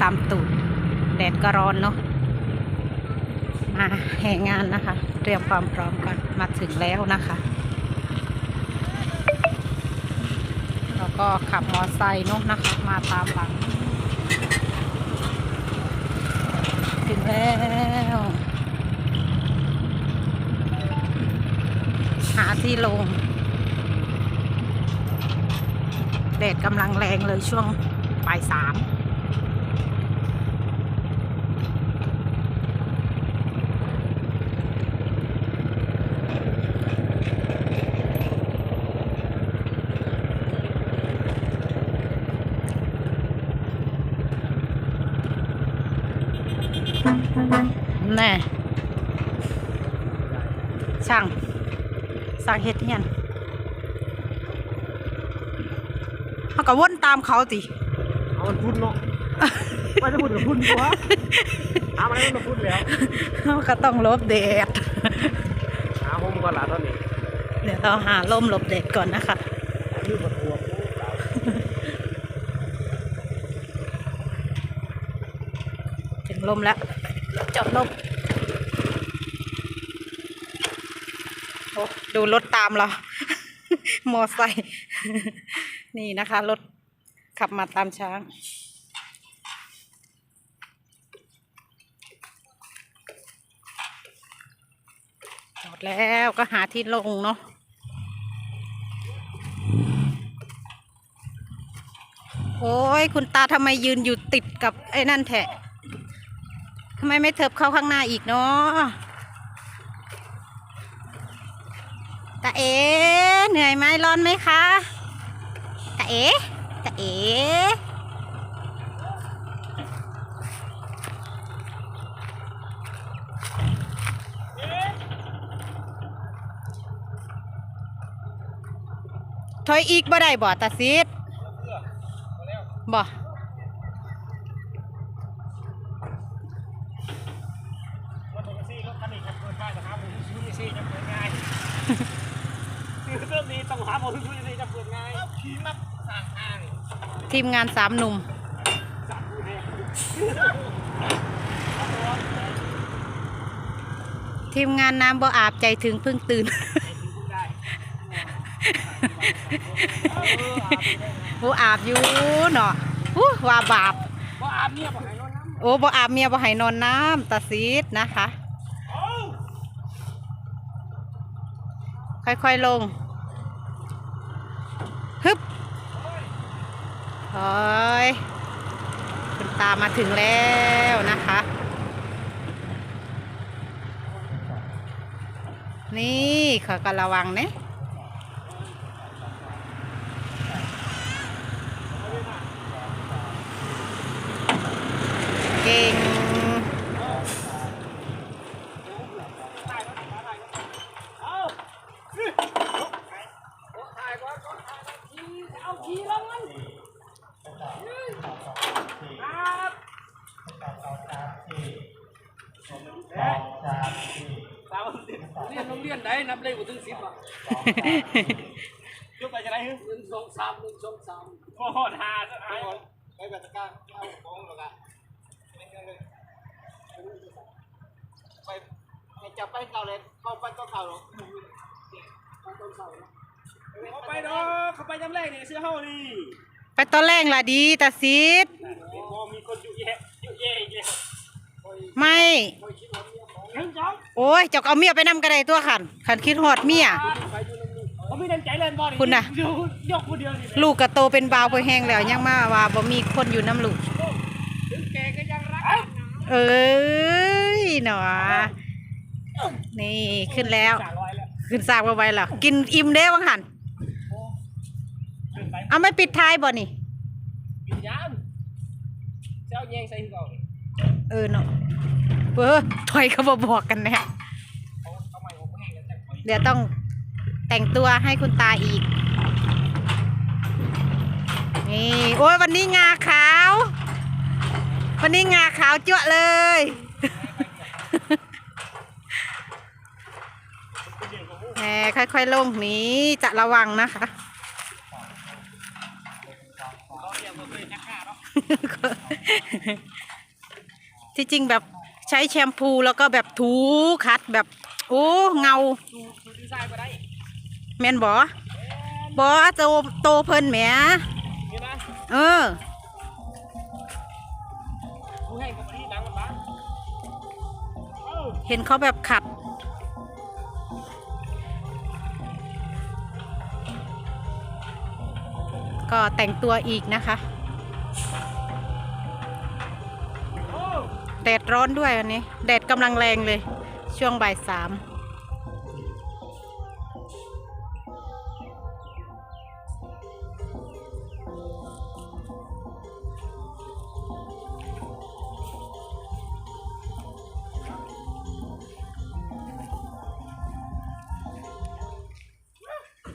ตามตูดแดดก็ร้อนเนาะมาแห่งานนะคะ เตรียมความพร้อมก่อนมาถึงแล้วนะคะ แล้วก็ขับมอไซค์เนอะนะคะ มาตามหลัง ถึงแล้วหาที่ลงแดดกำลังแรงเลยช่วงบ่ายสาม แน่ช่าง สร้างเฮ็ดเฮียนเขาก็วนตามเขาติเอามันพุ่นเนาะว่าจะพุ่นกับพุ่นตัวหามาแล้วมันพุ่นแล้วเขาก็ต้องหลบแดดหาผมก่อนละตอนนี้เดี๋ยวเราหาล่มหลบแดดก่อนนะคะยืดปวดหัวถึงลมแล้วจอดลมโอ้ ดูรถตามเรา มอไซค์นี่นะคะรถขับมาตามช้าง จอดแล้วก็หาที่ลงเนาะโอ้ยคุณตาทำไมยืนอยู่ติดกับไอ้นั่นแทะทำไมไม่เถิบเข้าข้างหน้าอีกเนาะ ตาเอ๋เหนื่อยไหมร้อนไหมคะตาเอ๋ตาเอ๋ถอยอีกบ่ได้บ่ตาซิดบ่ รถแท็กซี่รถคันนี้ขับเกินได้แต่หาผมซื้อซี่จะเปิดง่ายเรื่อง นี้ต้องหาผมซื้อซี่จะเปิดง่ายขี่มักสร้างทางทีมงานสามหนุ่มทีมงานน้ำบ่อาบใจถึงเพิ่งตื่น บ่อาบอยู่เนาะอู้ว่าบาปว่าอาบเนี่ยบอกให้นอนน้ำโอ้บ่อาบเมียบ่ให้นอนน้ำตาซีดนะคะ ค่อยๆลง ฮึบโอ้ยคุณตามาถึงแล้วนะคะ นี่ขอกระวังเนี่ยเก่ง เอาขี่ลงมันครับ สามสิบเรียนโรงเรียนไหนนับเลขถึงสิบอะยกไปจะได้หนึ่งสองสามหนึ่งสองสามโอ้โหหาจะหายไปแบบตะการเอาของหรอกอะไปจับไปเก่าเลยเข้าไปก็เก่าหรอกเขาไปดอกเขาไปจำแรกนี่เสื้อเฮานี่ไปตอนแรกล่ะดีตาซีดพอมีคนอยู่แย่อยู่แย่อีกแล้ว ไม่หนึ่งสองโอ้ยเจกเอาเมียไปนำกระไดตัวขันขันคิดหอดเมียเขาไม่ดันใจเล่นบอลคุณน่ะ ยกคนเดียวนี่ลูกกระโตเป็นบาวไปแห้งแล้วยังมาว่าบ่มีคนอยู่น้ำลูก ถึงแกก็ยังรักเอ้ยหนอนี่ขึ้นแล้ว สามร้อยแล้วขึ้นสร้างมาไว้ล่ะกินอิ่มเด้วังหันขึ้นไปเอาไม่ปิดท้ายบ่นี่กินยามเจ้าแยงใส่ที่เก่านี่ เออเนาะเออถอยเขาบบอกกันแน่เขาเดี๋ยวต้องแต่งตัวให้คุณตาอีก นี่ โอ้ยวันนี้งาขาว วันนี้งาขาวจั่วะเลย แหมค่อยๆลงนี้จะระวังนะคะ เขาเรียกว่าเคยนักฆ่าเนาะจริงแบบใช้แชมพูแล้วก็แบบถูคัดแบบ โอ้เงาดูดูดีไซน์มาได้แม่นบอบอโตโตเพิ่นแหมเห็นไหมเออดูให้กับที่หนังมันบ้างเอ้าเห็นเขาแบบขัด ก็แต่งตัวอีกนะคะ แดดร้อนด้วยวันนี้ แดดกำลังแรงเลย ช่วงบ่ายสาม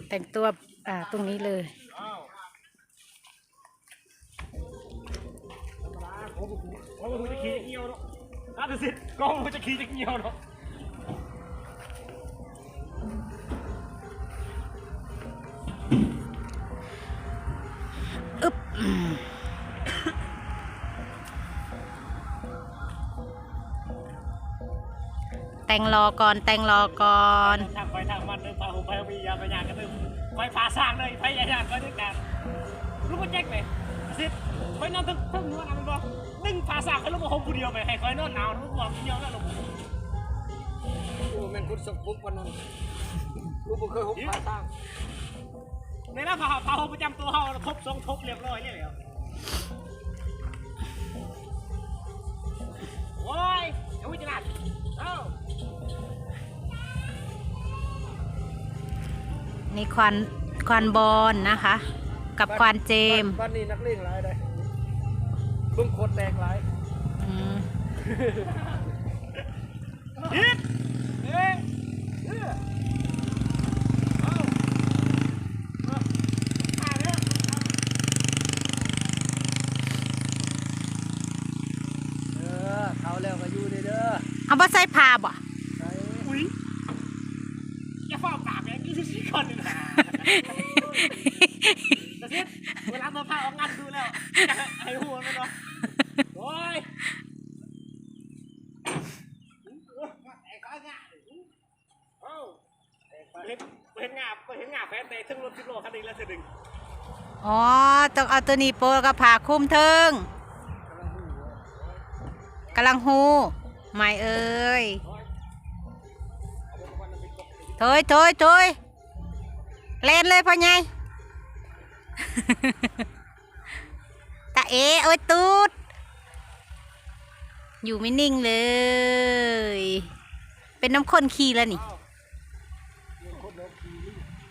แต่งตัวอ่าตรงนี้เลยาจะสิก็มันจะขี่จะเกี่ยวเนาะอึ๊บแต่งรอก่อนแต่งรอก่อนทางไปทางมันเดินพาผมไปมียาไปยางกันเลยไปพาสร้างเลยไปยายางก็ด้วยกันลูกก็แจ็คไปสิไปนอนทั้งทั้งนวลอันบอกนึ่ง พาสร้างให้ลูกมาโฮมผู้เดียวไปให้คอยนอนหนาวลูกบอกเดียวแล้วลูกโอ้แม่นคุณสมภพวันนั้นลูกบ่เคยหุบพาสร้างในหน้าพาพาโฮมประจำตัวเขาทบทรงทบเรียบร้อยเลยเหรอโอ้ยเดี๋ยววิจารณ์เอ้านี่ควันควันบอลนะคะ กับควันเจมส์ บ้านนี้นักเลงหลายเลย เบิ่งโคตรแตกหลายอืมฮิตเอ๊ะเอ๊ะเอ้าเอ้าอ่าเด้อเออเขาแล้วก็อยู่เด้อเด้อเอาบ่ใส่ผ้าบ่ ไปอุ้ยอย่าเฝ้าปากแม่งนี่สิคนนึงนะ เวลามาพาออกงานดูแล้วไอ้หัวมันวะโอ้ยไอ้ก้อยงาเอ้าเห็นเห็นงาเห็นงาแฟนแต่ถึงรถสิบโลคันนี้แล้วเธอดึงอ๋อต้องเอาตัวนี้โปะแล้วก็ผ่าคุ้มเทิงกำลังหูไม่เอ้ยโถยโถยโถยเล่นเลยพ่อใหญ่ ตาเอโอ้ยตูด อยู่ไม่นิ่งเลย เป็นน้ำข้นขี่แล้วนี่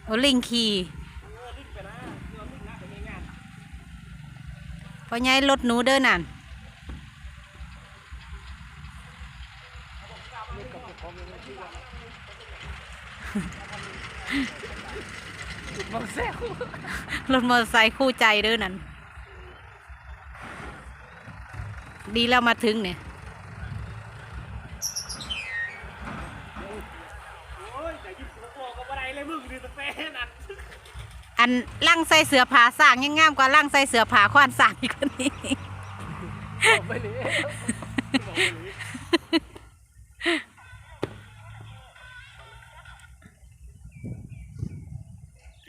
โอ้ลิงขี่เออรีบไปนะไงรถหนูเดินนั่น บังแซวรถมอเตอร์ไซค์คู่ใจเด้อนั่น ดีแล้วมาถึงเนี่ย โอ้ยแต่ยิบหัวโอกกับอะไรเลยมึงดูตะเป้นั่นอันล่างใส่เสือผาสร้างยังงามกว่าล่างใส่เสือผาควานสร้างอีกคนนี้ บอกไปเลย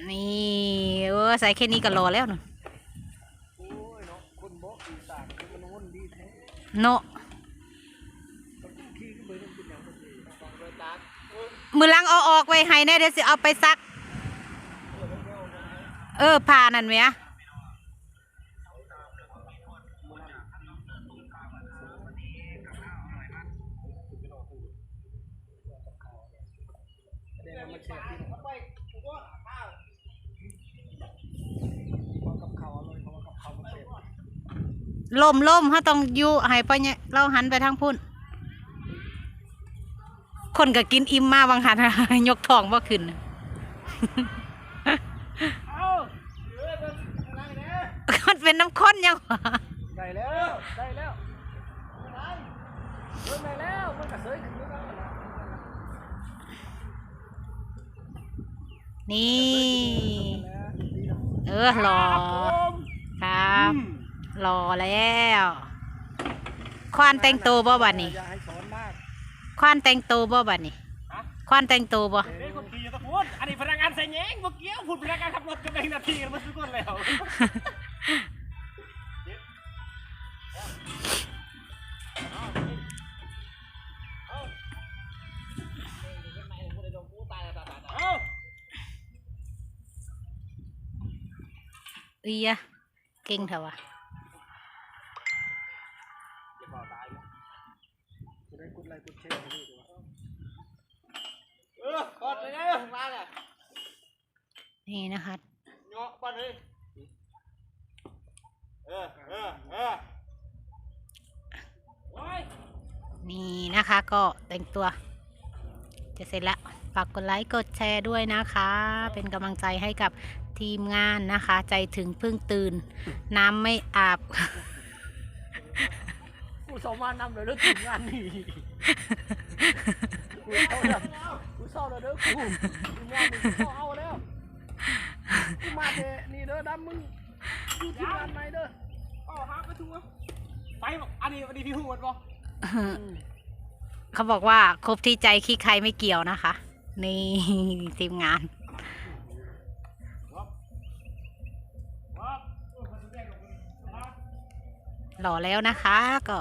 นี่เออ ใส่แค่นี้ก็รอแล้วเนาะเนาะมันวนดีแท้เนาะขี้ก็เบิ่งเป็นอล้ากมือลังเอาออกไว้ให้แน่เดี๋ยวสิเอาไปซัก เออผ่านั่นไหมอะ แสดงว่ามันแซ่บที่พอกับข้าวอร่อยเพราะว่ากับข้าวมันแซ่บ ล่มล่มเขาต้องอยู่ให้พ่อเนี่ยเราหันไปทางพุ่น คนก็กินอิ่มมาบางหัน ยกทองบ่าขึ้น เอ้าเออเป็นอะไรเนี่ยมันเป็นน้ำข้นยังวะได้แล้วได้แล้วได้เบิ่งได้แล้วมันก็เสยขึ้นแล้วนะนี่ เออรอครับผม รับรอแล้วควานแต่งตัวบ่บัดนี้อย่าให้สอนมากควานแต่งตัวบ่บัดนี้ฮะควานแต่งตัวบ่เด็กคนขี่อยู่ตะพูดอันนี้พนักงานใส่แยงเมื่อกี้พูดพนักงานขับรถกันเองนาทีกันมาทุกคนแล้วเอาอียะเก่งเถอะวะจะได้กดไลค์กดแชร์ให้ด้วยดีกว่า เออกดเลยนะมาเลย นี่นะคะ เงาะก่ อนเลยเออเออเออโอ้ยนี่นะคะก็แต่งตัว จะเสร็จแล้วฝากกดไลค์กดแชร์ด้วยนะคะ เป็นกำลังใจให้กับทีมงานนะคะ ใจถึงเพิ่งตื่น น้ำไม่อาบกูสองมานำเลยเลิกถึงงานนี่กูเศร้าแล้วกูเศร้าแล้วเด้อกูกูงานนี่กูเศร้าเอาแล้วกูมาเดนี่เด้อดำมึงอยู่ที่งานไหนเด้อ อ๋อฮะไปทัวไปบอกอันนี้อันนี้พี่หูหมดป่ะ เขาบอกว่าครบที่ใจขี้ใครไม่เกี่ยวนะคะ นี่ทีมงานหล่อแล้วนะคะก็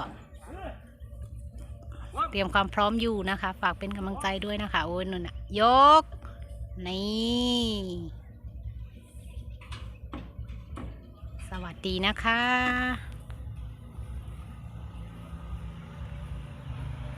เตรียมความพร้อมอยู่นะคะ ฝากเป็นกำลังใจด้วยนะคะ โอ้ยนุ่นน่ะยก นี่สวัสดีนะคะ